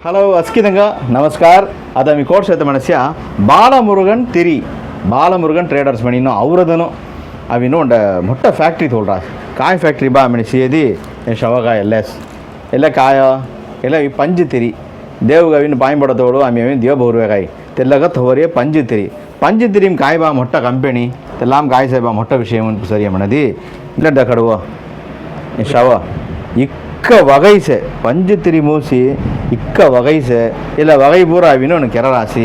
Hello ಅಸ್ಕಿದಂಗ ನಮಸ್ಕಾರ ಅದ ಮಿ ಕೋಡ್ಸೈತೆ ಮನಸ್ಯ ಬಾಲಮುರುಗನ್ ತಿರಿ ಬಾಲಮುರುಗನ್ ಟ್ರೇಡರ್ಸ್ ಮಣಿನೋ ಅವರದನು ಅವಿನು ಒಂಡ ಮೊಟ್ಟ ಫ್ಯಾಕ್ಟ್ರಿ ತೋಳ್ರ ಕಾಯಿ ಫ್ಯಾಕ್ಟ್ರಿ ಬಾ ಮೆಣಸಿ ಏದಿ ಶವಗ ಎಲ್ಲ ಎಲ್ಲ ಕಾಯ ಎಲ್ಲ ಈ ಪಂಜು ತಿರಿ ದೇವ್ಗ ಅವಿನ ಬಾಯಿ ಬಡತೋಳು ಆಮಿ ಅವಿನ ದೇವ್ ಬಹುರ್ವೇಗಾಯಿ ತೆಲ್ಲಗ ತವರಿಯ ಪಂಜು ತಿರಿ ಪಂಜು ತಿರಿಮ್ ಕಾಯಿ ಬಾ ಮೊಟ್ಟ ಕಂಪೆನಿ ತೆಲ್ಲಾಮ್ ಕಾಯಿ ಸಾಹೇಬ ಮೊಟ್ಟ ವಿಷಯ ಸರಿಯ இக்க வகை பஞ்சு திரி மூசி இக்க வகை இல்லை வகை பூரா பூராவின்னு ஒன்று கெரராசி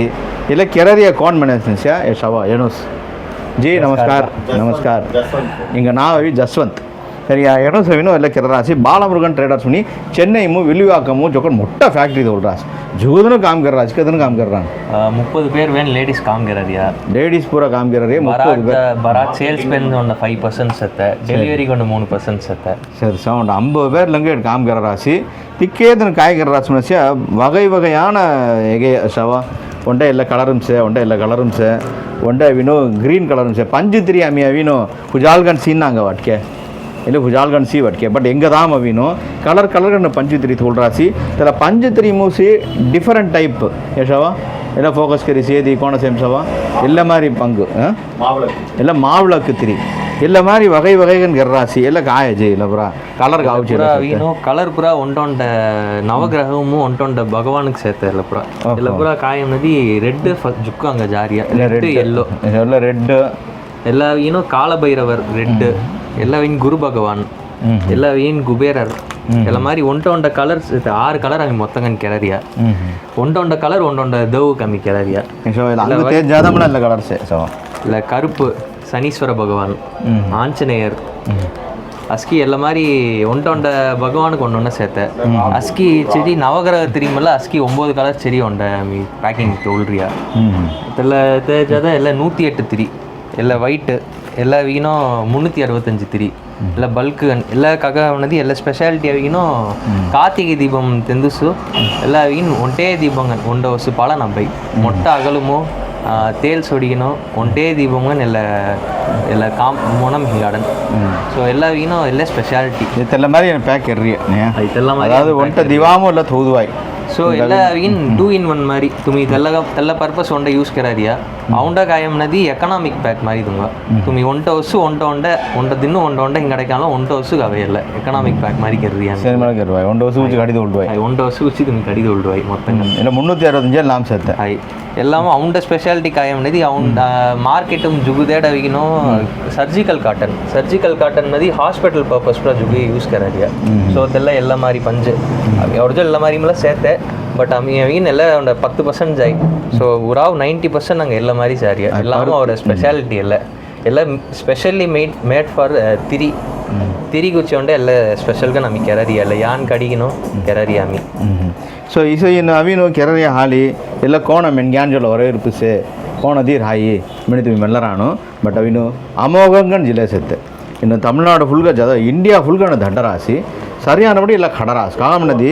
இல்லை கெரரிய கான்மனஸ்யா ஏ சவா எனுஸ் ஜி நமஸ்கார். நமஸ்கார். இங்கே நான் நாவி ஜஸ்வந்த். சரியா? எனோஸ் அவினோ இல்லை கிரராசி. பாலமுருகன் ட்ரேடர்ஸ் பண்ணி சென்னையும் வில்லிவாக்கமும் ஜோக்கன் மொட்டை ஃபேக்ட்ரி தோல்றாஸ் జూదను కామ్ కర్రా అజ్కదను కామ్ కర్రాను முப்பது பேர் வேணும் லேடிஸ் காமிக்கிறார் யார்? லேடிஸ் பூரா காமிக்கிறார் முப்பது பராத் பேர். பராத் சேல்ஸ் பெண் ஒன்று ஃபைவ் பர்சன்ட் செத்த டெலிவரி கொண்டு மூணு பர்சன்ட் செத்த. சரி சவுண்ட். ஐம்பது பேர் பேர்லேருந்து காமிக்கிற ராசி. திக்கேதன் காய்கறி ராசி மனுஷா வகை வகையான எகே ஷவா. ஒன்றை இல்லை கலரும் சே ஒன்றை இல்லை கலரும் சே. ஒன்றை வீணும் க்ரீன் கலரும் சே. பஞ்சு திரியாமியா வீணும் குஜால்கன் சீன்னாங்க வாட்கே એટલે பட் સીવટ કે બટ கலர் అవిను பஞ்சு కలర్గా పంచుతిరి తోల్రాసి பஞ்சு పంచుతిరి మూసి டிஃப்ரெண்ட் டைப் યશાવા இல்லை ஃபோக்கஸ் கறி சேதி கோணசேம்சவா இல்லை மாதிரி பங்கு எல்லாம் மாவிளக்கு திரி. இல்லை மாதிரி வகை வகைகள் கர்ராசி. எல்லாம் காயஜி இல்லை புறா. கலர் காவச்சு வீணும் கலர் புறா ஒன்டோண்ட நவகிரகமும் ஒன்டோண்ட பகவானுக்கு சேர்த்த இல்லை புறா. இல்லை புறா காயம் நதி ரெட்டு ஜுக்கு அங்கே ஜாரியா. ரெட்டு எல்லோ எல்லாம் ரெட்டு எல்லா வீணும் காலபைரவர் ரெட்டு எல்லாவையும் குரு பகவான் எல்லாவையும் குபேரர் எல்லா ఇలా మరి ఒంట கலர் కలర్స్ ఆరు కలర్ అవి మొత్తంగా కెలరియా ఒంట ఒంట కలర్ ఒంట ఒంట దోవు కమ్మి కెలరియా కలర్స్ இல்லை கருப்பு சனீஸ்வர பகவான் ஆஞ்சநேயர் அஸ்கி எல்லா மாதிரி ஒன்ட்ட ஒண்ட பகவானுக்கு ஒன்று ஒன்று சேர்த்த. அஸ்கி செடி நவகிரக திரியுமில்ல அஸ்கி ஒம்பது கலர் செடி ஒண்ட மீ பேக்கிங் தோல்றியா இதில் தேஜாதான் எல்லாம் நூற்றி எட்டு திரி எல்லாம் ஒயிட்டு எல்லா வீணும் முந்நூற்றி அறுபத்தஞ்சு திரி. இல்லை பல்க்கு எல்லா ககவனதி எல்லா ஸ்பெஷாலிட்டி அவகினும் கார்த்திகை தீபம் தெந்துசு. எல்லா அவகின் ஒன்டே தீபங்கள் ஒண்ட ஒசு பல நம்பை மொட்டை அகலுமோ தேல் சொடிக்கணும் ஒன்டே தீபங்கள் எல்லா எல்லா காம் மோனம் ஹிலாடன் ಸೊ ಎಲ್ಲ ಏನೋ ಎಲ್ಲ ಸ್ಪೆಷಾಲಿಟಿ தெல்ல மாதிரி எனக்கு பேக் ಇತ್ತೆಲ್ಲ ಅದಾದ ஒன்ட்ட ದಿವಾಮು இல்லை ತೌದುವಾಯ್ ಸೊ ಎಲ್ಲಾಗಿನ್ ಟೂ ಇನ್ ಒನ್ ಮಾರಿ ತುಮಿ ತೆಲ್ಲಗ ತೆಲ್ಲ ಪರ್ಪಸ್ ಒಂಡ ಯೂಸ್ ಕರಾರಿಯಾ ಅವಂಡ ಕಾಯಂನದಿ ಎಕನಾಮಿಕ್ ಪ್ಯಾಕ್ ಮಾರಿ ತುಂಗ ತುಮಿ ಒಂಟ ಹೊಸು ಒಂಟ ಒಂಡ ಒಂಟ ದಿನ್ನು ಒಂಡ ಒಂಡ ಹಿಂಗೆ ಅಡಕಾಲ ಒಂಟ ಹೊಸು ಅವೆಯಲ್ಲ ಎಕನಾಮಿಕ್ ಪ್ಯಾಕ್ ಮಾರಿ ಕರ್ರಿಯಾ சரி மேடம் கேட்டுவாய் ஒன்று வருஷம் கடிதம் விடுவாய் ஒன்ட ಹೊಸು ಉಚ್ಚಿ ತುಮಿ ಕಡಿದು ಉಳ್ಳುವಾಯಿ ಮೊತ್ತ இல்லை முந்நூற்றி அறுபத்தஞ்சாயிரம் லாம்சத்தை ஆய் எல்லாமே அவன்கிட்ட ஸ்பெஷாலிட்டி காயம் நதி அவன் மார்க்கெட்டும் ஜுகுதேட வைக்கணும். ಸರ್ಜಿಕಲ್ ಕಾಟನ್ ಸರ್ಜಿಕಲ್ ಕಾಟನ್ ನದಿ ಹಾಸ್ಪಿಟಲ್ ಪರ್ಪಸ್ ಪೂರ ஜுகு யூஸ் கராதியா. ஸோ அதெல்லாம் ಎಲ್ಲ ಮಾರಿ ಪಂಜೆ ಅವ್ರದ್ದು ಎಲ್ಲ ಮಾರಿ சேர்த்தேன் பட் அவங்க எல்லாம் அவனோட பத்து பர்சன்ட் ஜாய். ஸோ உராவ் நைன்ட்டி பர்சன்ட் நாங்கள் எல்லா மாதிரி சாரியா எல்லாரும் அவரோட ஸ்பெஷாலிட்டி இல்லை. எல்லாம் ஸ்பெஷலி மேட் மேட் ஃபார் திரி. ತಿರುಗುಚ್ಚೊಂಡೆ ಎಲ್ಲ ಸ್ಪೆಷಲ್ಗ ನಮಗೆ ಕೆರರಿ ಅಲ್ಲ ಯಾನ್ ಕಡಿಗಿನೋ ಕೆರರಿ ಆಮಿ ಸೊ ಇಸೈನು ಅವಿನು ಕೆರರಿಯ ಹಾಲಿ ಎಲ್ಲ ಕೋಣ ಮೆಣ್ಗ್ಯಾಂಜಲ ಹೊರ ಇರ್ಪಿಸೆ ಕೋಣದೀರ್ ಹಾಯಿ ಮಿಣಿತು ಮೆಲ್ಲರಾಣು ಬಟ್ ಅವಿನು ಅಮೋಘಂಗನ್ ಜಿಲ್ಲೆ ಸತ್ತೆ ಇನ್ನು ತಮಿಳ್ನಾಡು ಫುಲ್ಗ ಜದ ಇಂಡಿಯಾ ಫುಲ್ಗಣ ದಂಡರಾಸಿ சரியானபடி இல்லை கடராசி காமனதி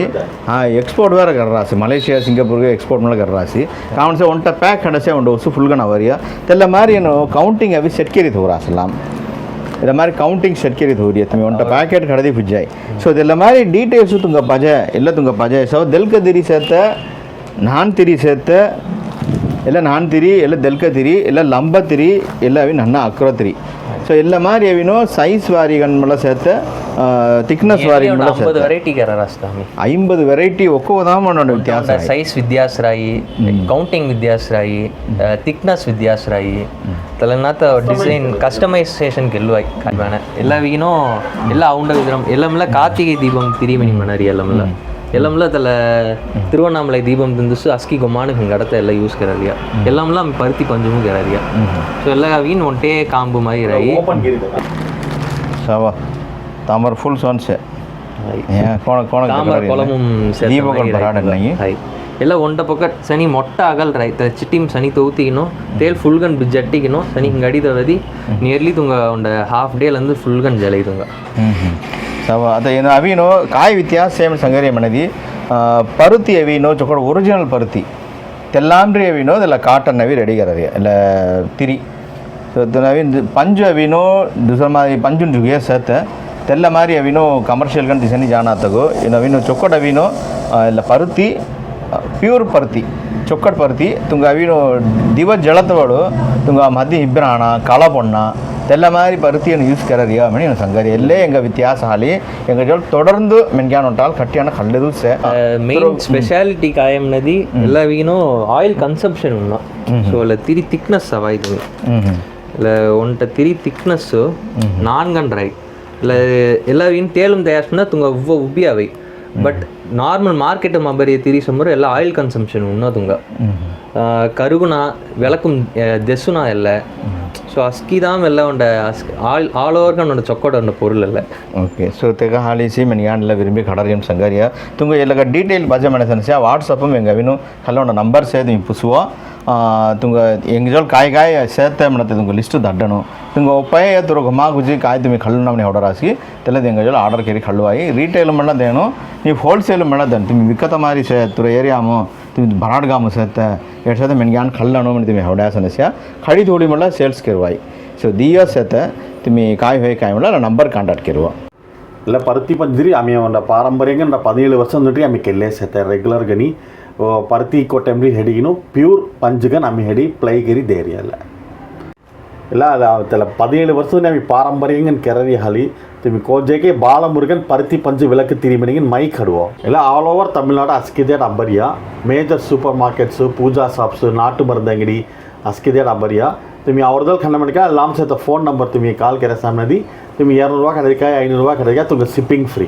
எக்ஸ்போர்ட் வேறு கடராசி மலேசியா சிங்கப்பூருக்கு எக்ஸ்போர்ட் மேலே கடராசி காமன்ஸே ஒன்ட்ட பேக் கடைசியாக ஒன்று ஒசு ஃபுல்கன வரியா தெல்ல மாதிரி கவுண்டிங் அவி செட்கேரி தூராசலாம் ఇలా మరి ಕೌಂಟಿಂಗ್ ಶಟ್ಕೆರಿ ಧೋರಿಯ ತಮಿ ಒಂಟ ಪ್ಯಾಕೆಟ್ ಕಡದಿ ಪುಜ್ಜಾಯ್ ಸೊ ಇದೆಲ್ಲ ಮಾರಿ ಡೀಟೇಲ್ಸು ತುಂಗ ಪಜ ಎಲ್ಲ ತುಂಗ ಪಜ ಸೊ ದೆಲ್ಕ ದಿರಿ ಸೇತ ನಾನ್ ತಿರಿ ಸೇತ ಎಲ್ಲ ನಾನ್ ತಿರಿ ಎಲ್ಲ ದಲ್ಕ ತಿರಿ ಎಲ್ಲ ಲಂಬ ತಿರಿ ಎಲ್ಲವಿ ನನ್ನ ಅಕ್ರ ತಿರಿ ಸೊ ಎಲ್ಲ மாதிரி ಏವಿನೋ சைஸ் வாரிகன்மெல்லாம் சேர்த்து திக்னஸ் வாரிகன்மெல்லாம் சேர்த்து வெரைட்டிக்கார ராஸ்தாமி ஐம்பது வெரைட்டி ஒக்கோதாமனோட வித்தியாசம் சைஸ் வித்தியாசராயி கவுண்டிங் வித்தியாசராயி திக்னஸ் ವಿದ್ಯಾಸರಾಯಿ ತಲನಾತ ಡಿಸೈನ್ ಕಸ್ಟಮೈಸೇಷನ್ ಗೆಲ್ಲುವಾಯ್ ಕಾಣ್ಬಾಣ ಎಲ್ಲ ವೀನೋ ಎಲ್ಲ ಅವಂಡ ವಿದ್ರಮ್ ಎಲ್ಲಮ್ಲ ಕಾರ್ತಿಗೆ ದೀಪಂ ತಿರಿಮಣಿ ಮಣರಿ ಎಲ್ಲಮ್ಲ ಎಲ್ಲಮ್ಲ ತಲೆ ತಿರುವಣ್ಣಾಮಲೈ ದೀಪಂ ತಿಂದಿಸು ಅಸ್ಕಿಗೆ ಗೊಮ್ಮಾನಕ್ಕೆ ಹಿಂಗೆ ಎಲ್ಲ ಯೂಸ್ ಕರಲಿಯ ಎಲ್ಲಮ್ಲ ಪರುತಿ ಪಂಜಮೂ ಕರಲಿಯ ಸೊ ಎಲ್ಲ ಅವಿನ್ ಒಂಟೇ ಕಾಂಬು ಮಾರಿ ಶವ ತಾಮರ್ ಫುಲ್ ಸೋನ್ಸೆ ತಾಮರ್ ಕೊಲಮುಂ ಎಲ್ಲ ಒಂಟ ಪೊಕ್ಕ ಸನಿ ಮೊಟ್ಟ ಆಗಲ್ ರೈತ ಚಿಟ್ಟಿಮ್ ಸನಿ ತೂತಿಗಿನೋ ತೇಲ್ ಫುಲ್ಗನ್ ಬಿಜ್ಜಟ್ಟಿಗಿನೋ ಸನಿ ಹಿಂಗೆ ಅಡಿದವದಿ ನಿಯರ್ಲಿ ತುಂಗ ಒಂದ ಹಾಫ್ ಡೇಲಂದು ಫುಲ್ಗನ್ ಜಲ ಇದುಂಗ ಅದ ಏನು ಅವಿನೋ ಕಾಯಿ ವ್ಯತ್ಯಾಸ ಸೇಮ್ ಸಂಗರಿ ಮನದಿ ಆ, ಪರುತಿ ಅವಿನೋ ಚೊಕಡ ಒರಿಜಿನಲ್ ಪರುತಿ ತೆಲ್ಲಾಂಬ್ರಿ ಅವಿನೋ ಅದೆಲ್ಲ ಕಾಟನ್ ಅವಿ ರೆಡಿ ಗರದಿ ಎಲ್ಲ ತಿರಿ ಸೊ ನವೀನ್ ಪಂಜು ಅವಿನೋ ದುಸರ ಮಾರಿ ಪಂಜುನ್ ಜುಗೆ ಸತ್ ತೆಲ್ಲ ಮಾರಿ ಅವಿನೋ ಕಮರ್ಷಿಯಲ್ ಗಂತ ದಿಸನಿ ಜಾಣ ತಗೋ ಇನ್ನು ಅವಿನೋ ಚೊಕ್ಕಡ ಅವಿನೋ ಆ, ಎಲ್ಲ ಪರುತಿ ಪ್ಯೂರ್ ಪರ್ತಿ ಚೊಕ್ಕಟ್ ಪರ್ತಿ ತುಂಗ ಅವಿನು தெல்ல తెల్ల మాదిరి పరిస్థితిని చూసుకెరదియామని నేను సంగతి వెళ్ళే எங்கள் వ్యత్యాసాలి ఎంగ தொடர்ந்து மென்கான் ஒன்றால் கட்டியான கல்லது மெயின் ஸ்பெஷாலிட்டி காயம்னதி எல்லா வீணும் ஆயில் கன்சம்ஷன் உண்ணா ஸோ இல்லை திரி திக்னஸ் அவா இது. இல்லை ஒன்ட்ட திரி திக்னஸ்ஸு நான்கன்றாய் இல்லை எல்லா வீணும் தேலும் தயார் பண்ணால் துங்க உவ்வ உப்பியாவை. பட் நார்மல் మార్కెట్ மபரிய திரி முறை எல்லாம் ஆயில் கன்சம்ஷன் உண்ணாதுங்க கருகுனா விளக்கும் தெசுனா இல்லை ಆ, ಕರುಗುಣ ಬೆಳಕು ದೆಸ್ಸುನ ಎಲ್ಲ ಸೊ ಅಸ್ಕಿದಾಮ್ ಎಲ್ಲ ಉಂಡ ಆಲ್ ಆಲ್ ಓವರ್ ಉಂಡ ಚೊಕ್ಕೋಟ ಉಂಡ ಪೊರುಲ್ ಎಲ್ಲ ಓಕೆ ಸೊ ತೆಗ ಹಾಲಿಸಿ ಮೆನ್ಗಾನೆಲ್ಲ ವಿರುಂಬಿ ಕಡರಿಯಂ ಸಂಗರಿಯ ತುಂಗ ಎಲ್ಲ ಡೀಟೇಲ್ ಬಜೆ ಮನೆಸನ್ಸ ವಾಟ್ಸಪ್ಪು ಎಂಗ ಅವಿನು ಕಲ್ಲೊಂಡ ನಂಬರ್ ಸೇದು ಇಂಪುಸುವ ತುಂಗ ಎಂಗ ಜೋಲ್ ಕಾಯಿ ಕಾಯಿ ಸೇತೆ ಮಣತೆ ತುಂಗ ಲಿಸ್ಟು ದಡ್ಡನು ತುಂಗ ಒಪ್ಪಾಯ ತುರ ಗುಮಾ ಗುಜಿ ಕಾಯಿ ತುಮಿ ಕಲ್ಲು ನಮ್ಮನೆ ಆರ್ಡರ್ ಹಾಸಿ ತೆಲ್ಲದ ಎಂಗ ಜೋಲ್ ಆರ್ಡರ್ ಕೇರಿ ಕಳ್ಳುವಾಯಿ ರಿಟೇಲ್ ಮಣ್ಣದೇನು ನೀವು ಹೋಲ್ಸೇಲ್ ಮಣ್ಣದೇನು ತುಮಿ ವಿಕತ ಮಾರಿ ಸೇ ತುರ ಏರಿಯಾಮು ತುಮಿ ಬನಾಡ್ಗಾಮು ಸೇತೆ එනිසාද මෙන්ගයන් කල්ලා නොවන ඉතින් මේ හොඩාසනසියා කඩි තෝලිමල සේල්ස් කරුවයි ஸோ தியாஸ் சேத்த මේ காய் ஹோய் காயமில் நான் நம்பர் காண்டாக்ட் கருவோம் ಇಲ್ಲ ಪರ್ತಿ ಬಂದಿರಿ ಆಮೇಲೆ ಒಂದು ಪಾರಂಪರ್ಯಂಗೆ ನಾ ಪದಿನೇಳು ವರ್ಷ ನೋಡ್ರಿ ಆಮೇಲೆ ಕೆಲ್ಲೆ ಸೇತೆ ರೆಗ್ಯುಲರ್ ಗನಿ ಪರ್ತಿ ಕೊಟ್ಟೆಮ್ರಿ ಹೆಡಿಗಿನು ಪ್ಯೂರ್ ಪಂಜ್ಗೆ ನಮ್ಮ ಹೆಡಿ ಪ್ಲೈಗಿರಿ ದೇರಿ ಅಲ್ಲ ఇలా తెల పదిహేడు వరుసలు అవి పారంపర్యంగా కెరరి హలి ತಿಮ್ಮಿ ಕೋಜೆಗೆ ಬಾಲಮುರುಗನ್ ಪರತಿ ಪಂಚು ವಿಲಕ್ಕೆ ತಿರಿಮನಿಗಿನ ಮೈ ಕಡುವ ಎಲ್ಲ ಆಲ್ ಓವರ್ ತಮಿಳ್ನಾಡು ಅಸ್ಕಿದೇಡ್ ಅಬ್ಬರಿಯ major super markets puja shops ನಾಟು ಮರದ ಅಂಗಡಿ ಅಸ್ಕಿದೇಡ್ ಅಬ್ಬರಿಯ ತಿಮ್ಮಿ ಅವ್ರದಲ್ಲಿ ಕಂಡ ಮಡಿಕ ಲಾಮ್ ಸಹಿತ ಫೋನ್ ನಂಬರ್ ತಿಮ್ಮಿ ಕಾಲ್ ಕೆರೆ ಸಾಮ್ನದಿ ತಿಮ್ಮಿ ಎರಡುನೂರು ಕಡೆದಿಕ ಐನೂರು ರೂಪಾಯಿ ಕಡೆದಿಕ ತುಂಬ ಸಿಪ್ಪಿಂಗ್ ಫ್ರೀ